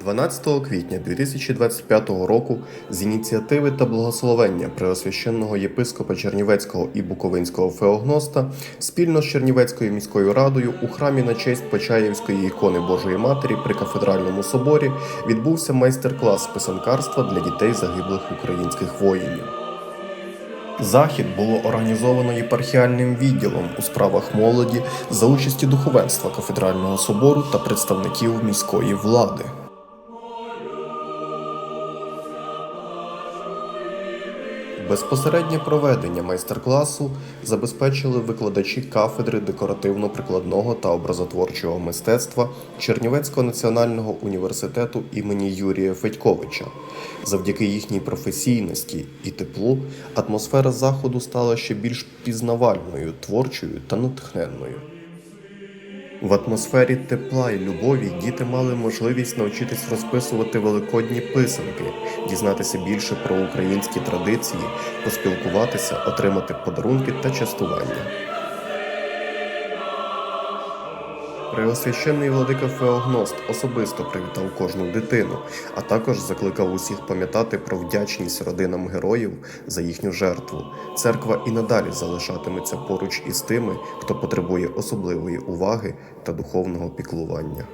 12 квітня 2025 року з ініціативи та благословення преосвященного єпископа Чернівецького і Буковинського феогноста спільно з Чернівецькою міською радою у храмі на честь Почаївської ікони Божої Матері при кафедральному соборі відбувся майстер-клас писанкарства для дітей загиблих українських воїнів. Захід було організовано єпархіальним відділом у справах молоді за участі духовенства кафедрального собору та представників міської влади. Безпосереднє проведення майстер-класу забезпечили викладачі кафедри декоративно-прикладного та образотворчого мистецтва Чернівецького національного університету імені Юрія Федьковича. Завдяки їхній професійності і теплу атмосфера заходу стала ще більш пізнавальною, творчою та натхненною. В атмосфері тепла і любові діти мали можливість навчитись розписувати великодні писанки, дізнатися більше про українські традиції, поспілкуватися, отримати подарунки та частування. Преосвященний владика Феогност особисто привітав кожну дитину, а також закликав усіх пам'ятати про вдячність родинам героїв за їхню жертву. Церква і надалі залишатиметься поруч із тими, хто потребує особливої уваги та духовного піклування.